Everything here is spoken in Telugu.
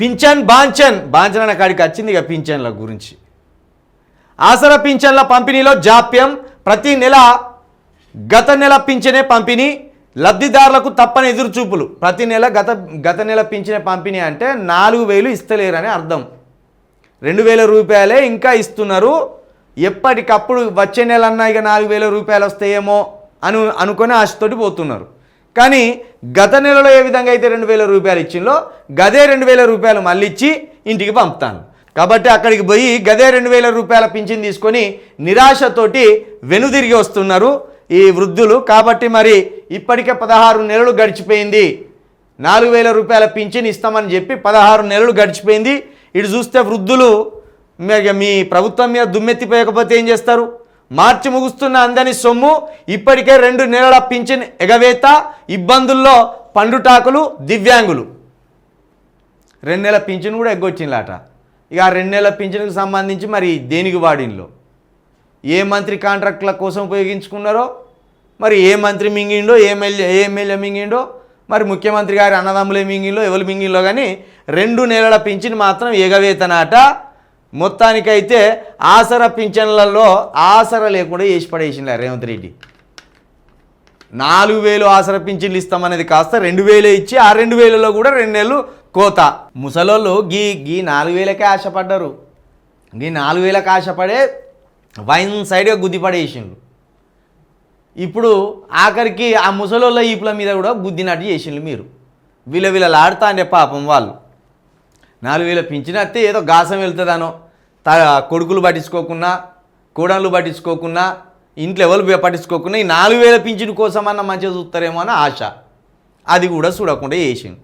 పింఛన్ బాంఛన్. బాంఛన్ అనే కాడికి వచ్చింది ఇక పింఛన్ల గురించి. ఆసరా పింఛన్ల పంపిణీలో జాప్యం. ప్రతి నెల గత నెల పింఛనే పంపిణీ. లబ్ధిదారులకు తప్పని ఎదురుచూపులు. ప్రతి నెల గత గత నెల పింఛనే పంపిణీ అంటే నాలుగు వేలు ఇస్తలేరని అర్థం. రెండు వేల రూపాయలే ఇంకా ఇస్తున్నారు. ఎప్పటికప్పుడు వచ్చే నెల అన్నా ఇక నాలుగు వేల రూపాయలు వస్తాయేమో అను అనుకొని ఆశతోటి పోతున్నారు. కానీ గత నెలలో ఏ విధంగా అయితే రెండు వేల రూపాయలు ఇచ్చిందో గదే రెండు వేల రూపాయలు మళ్ళీ ఇచ్చి ఇంటికి పంపుతాను. కాబట్టి అక్కడికి పోయి గదే రెండు వేల రూపాయల పింఛన్ తీసుకొని నిరాశతోటి వెనుదిరిగి వస్తున్నారు ఈ వృద్ధులు. కాబట్టి మరి ఇప్పటికే పదహారు నెలలు గడిచిపోయింది. నాలుగు వేల రూపాయల పింఛన్ ఇస్తామని చెప్పి పదహారు నెలలు గడిచిపోయింది. ఇటు చూస్తే వృద్ధులు మీ- మీ ప్రభుత్వం మీద దుమ్మెత్తిపోయకపోతే ఏం చేస్తారు? మార్చి ముగుస్తున్న అందని సొమ్ము ఇప్పటికే రెండు నెలల పింఛన్ ఎగవేత ఇబ్బందుల్లో పండుటాకులు దివ్యాంగులు. రెండు నెలల పింఛన్ కూడా ఎగ్గొచ్చిందట ఇక ఆ రెండు నెలల పింఛన్కి సంబంధించి మరి దేనికి వాడిన్లో? ఏ మంత్రి కాంట్రాక్టుల కోసం ఉపయోగించుకున్నారో మరి ఏ మంత్రి మింగిండో ఏ ఎమ్మెల్యే ఏ ఎమ్మెల్యే మింగిండో మరి ముఖ్యమంత్రి గారి అన్నదమ్ములే మింగిలో ఎవరు మింగిలో కానీ రెండు నెలల పింఛన్ మాత్రం ఎగవేతనాట. మొత్తానికైతే ఆసర పింఛన్లలో ఆసర లేకుండా వేసి పడేసిండు రేవంత్ రెడ్డి. నాలుగు వేలు ఆసర పింఛన్లు ఇస్తామనేది కాస్త రెండు వేలే ఇచ్చి ఆ రెండు వేలలో కూడా రెండు నెలలు కోత. ముసలోళ్ళు గీ గీ నాలుగు వేలకే ఆశపడ్డారు. గీ నాలుగు వేలకు ఆశపడే వైన్ సైడ్గా గుద్దిపడేసిండ్రు ఇప్పుడు ఆఖరికి ఆ ముసలోళ్ళ ఈపుల మీద కూడా గుద్దినట్టు చేసిండ్రు మీరు. విలవిలలాడుతా అంటే పాపం వాళ్ళు. నాలుగు వేల పింఛనత్తే ఏదో గాసం వెళ్తుందనో. త కొడుకులు పట్టించుకోకున్నా కోడళ్ళు పట్టించుకోకున్నా ఇంట్లో ఎవరు పట్టించుకోకున్నా ఈ నాలుగు వేల పింఛన్ కోసమన్నా మంచిగా చూస్తారేమో అని ఆశ. అది కూడా చూడకుండా చేసిండు.